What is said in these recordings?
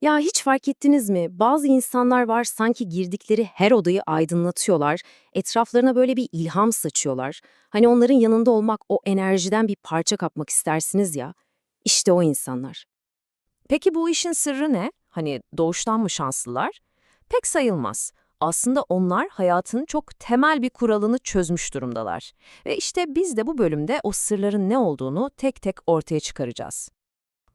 Ya hiç fark ettiniz mi? Bazı insanlar var sanki girdikleri her odayı aydınlatıyorlar, etraflarına böyle bir ilham saçıyorlar. Hani onların yanında olmak, o enerjiden bir parça kapmak istersiniz ya. İşte o insanlar. Peki bu işin sırrı ne? Hani doğuştan mı şanslılar? Pek sayılmaz. Aslında onlar hayatın çok temel bir kuralını çözmüş durumdalar. Ve işte biz de bu bölümde o sırların ne olduğunu tek tek ortaya çıkaracağız.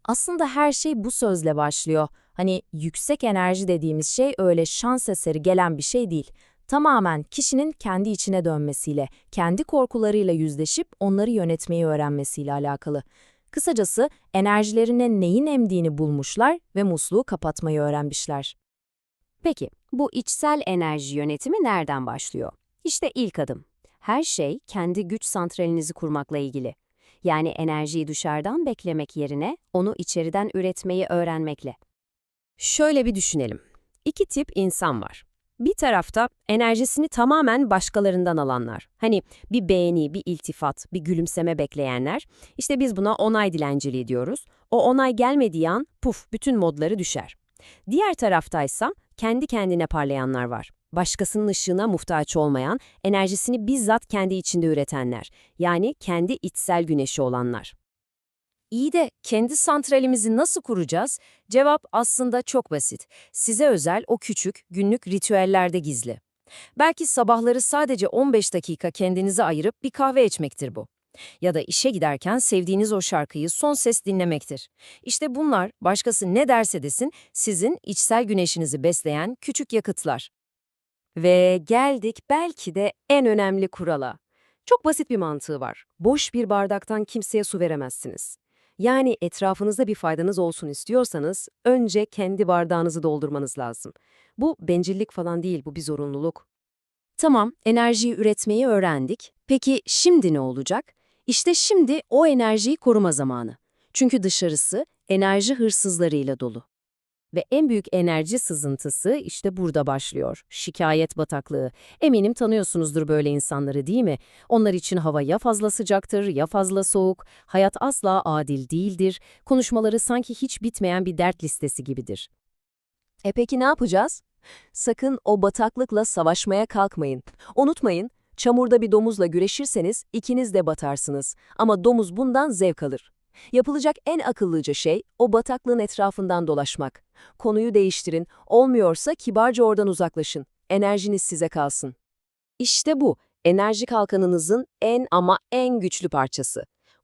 Aslında her şey bu sözle başlıyor. Hani yüksek enerji dediğimiz şey öyle şans eseri gelen bir şey değil. Tamamen kişinin kendi içine dönmesiyle, kendi korkularıyla yüzleşip onları yönetmeyi öğrenmesiyle alakalı. Kısacası enerjilerine neyin emdiğini bulmuşlar ve musluğu kapatmayı öğrenmişler. Peki, bu içsel enerji yönetimi nereden başlıyor? İşte ilk adım. Her şey kendi güç santralinizi kurmakla ilgili. Yani enerjiyi dışarıdan beklemek yerine onu içeriden üretmeyi öğrenmekle. Şöyle bir düşünelim. İki tip insan var. Bir tarafta enerjisini tamamen başkalarından alanlar. Hani bir beğeni, bir iltifat, bir gülümseme bekleyenler. İşte biz buna onay dilenciliği diyoruz. O onay gelmediği an puf bütün modları düşer. Diğer taraftaysa kendi kendine parlayanlar var. Başkasının ışığına muhtaç olmayan, enerjisini bizzat kendi içinde üretenler. Yani kendi içsel güneşi olanlar. İyi de kendi santralimizi nasıl kuracağız? Cevap aslında çok basit. Size özel o küçük, günlük ritüellerde gizli. Belki sabahları sadece 15 dakika kendinize ayırıp bir kahve içmektir bu. Ya da işe giderken sevdiğiniz o şarkıyı son ses dinlemektir. İşte bunlar başkası ne derse desin sizin içsel güneşinizi besleyen küçük yakıtlar. Ve geldik belki de en önemli kurala. Çok basit bir mantığı var. Boş bir bardaktan kimseye su veremezsiniz. Yani etrafınızda bir faydanız olsun istiyorsanız önce kendi bardağınızı doldurmanız lazım. Bu bencillik falan değil, bu bir zorunluluk. Tamam, enerjiyi üretmeyi öğrendik. Peki şimdi ne olacak? İşte şimdi o enerjiyi koruma zamanı. Çünkü dışarısı enerji hırsızlarıyla dolu. Ve en büyük enerji sızıntısı işte burada başlıyor. Şikayet bataklığı. Eminim tanıyorsunuzdur böyle insanları değil mi? Onlar için hava ya fazla sıcaktır ya fazla soğuk. Hayat asla adil değildir. Konuşmaları sanki hiç bitmeyen bir dert listesi gibidir. E peki ne yapacağız? Sakın o bataklıkla savaşmaya kalkmayın. Unutmayın, çamurda bir domuzla güreşirseniz ikiniz de batarsınız. Ama domuz bundan zevk alır. Yapılacak en akıllıca şey o bataklığın etrafından dolaşmak. Konuyu değiştirin, olmuyorsa kibarca oradan uzaklaşın. Enerjiniz size kalsın. İşte bu, enerji kalkanınızın en ama en güçlü parçası.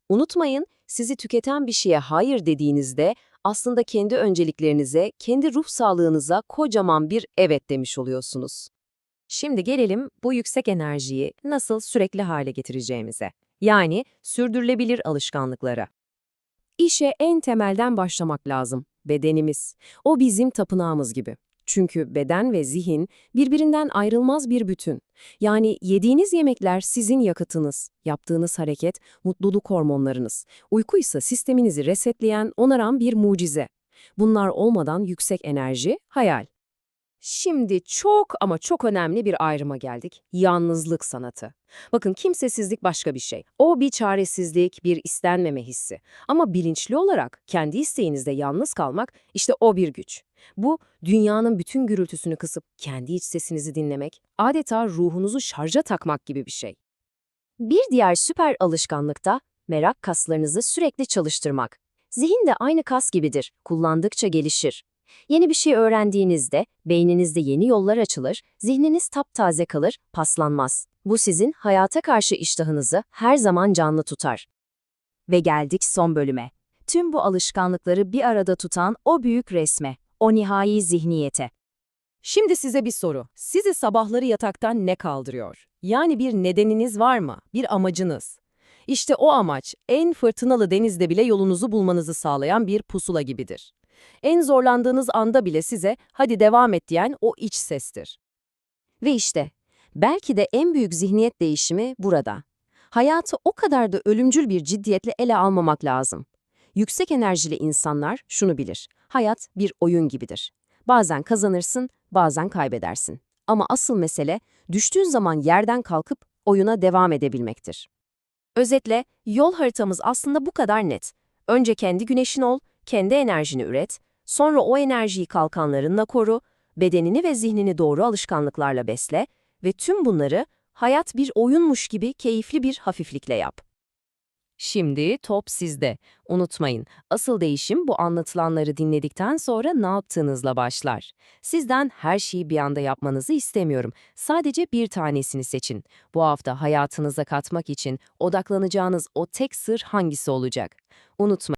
Unutmayın, sizi tüketen bir şeye hayır dediğinizde aslında kendi önceliklerinize, kendi ruh sağlığınıza kocaman bir evet demiş oluyorsunuz. Şimdi gelelim bu yüksek enerjiyi nasıl sürekli hale getireceğimize. Yani sürdürülebilir alışkanlıklara. İşe en temelden başlamak lazım. Bedenimiz. O bizim tapınağımız gibi. Çünkü beden ve zihin birbirinden ayrılmaz bir bütün. Yani yediğiniz yemekler sizin yakıtınız, yaptığınız hareket mutluluk hormonlarınız. Uyku ise sisteminizi resetleyen, onaran bir mucize. Bunlar olmadan yüksek enerji, hayal. Şimdi çok ama çok önemli bir ayrıma geldik. Yalnızlık sanatı. Bakın kimsesizlik başka bir şey. O bir çaresizlik, bir istenmeme hissi. Ama bilinçli olarak kendi isteğinizde yalnız kalmak işte o bir güç. Bu dünyanın bütün gürültüsünü kısıp kendi iç sesinizi dinlemek, adeta ruhunuzu şarja takmak gibi bir şey. Bir diğer süper alışkanlık da merak kaslarınızı sürekli çalıştırmak. Zihin de aynı kas gibidir. Kullandıkça gelişir. Yeni bir şey öğrendiğinizde beyninizde yeni yollar açılır, zihniniz taptaze kalır, paslanmaz. Bu sizin hayata karşı iştahınızı her zaman canlı tutar. Ve geldik son bölüme. Tüm bu alışkanlıkları bir arada tutan o büyük resme, o nihai zihniyete. Şimdi size bir soru. Sizi sabahları yataktan ne kaldırıyor? Yani bir nedeniniz var mı? Bir amacınız? İşte o amaç en fırtınalı denizde bile yolunuzu bulmanızı sağlayan bir pusula gibidir. En zorlandığınız anda bile size hadi devam et diyen o iç sestir. Ve işte belki de en büyük zihniyet değişimi burada. Hayatı o kadar da ölümcül bir ciddiyetle ele almamak lazım. Yüksek enerjili insanlar şunu bilir. Hayat bir oyun gibidir. Bazen kazanırsın, bazen kaybedersin. Ama asıl mesele düştüğün zaman yerden kalkıp oyuna devam edebilmektir. Özetle yol haritamız aslında bu kadar net. Önce kendi güneşin ol, kendi enerjini üret, Sonra o enerjiyi kalkanlarınla koru, bedenini ve zihnini doğru alışkanlıklarla besle ve tüm bunları hayat bir oyunmuş gibi keyifli bir hafiflikle yap. Şimdi top sizde. Unutmayın, asıl değişim bu anlatılanları dinledikten sonra ne yaptığınızla başlar. Sizden her şeyi bir anda yapmanızı istemiyorum. Sadece bir tanesini seçin. Bu hafta hayatınıza katmak için odaklanacağınız o tek sır hangisi olacak? Unutmayın.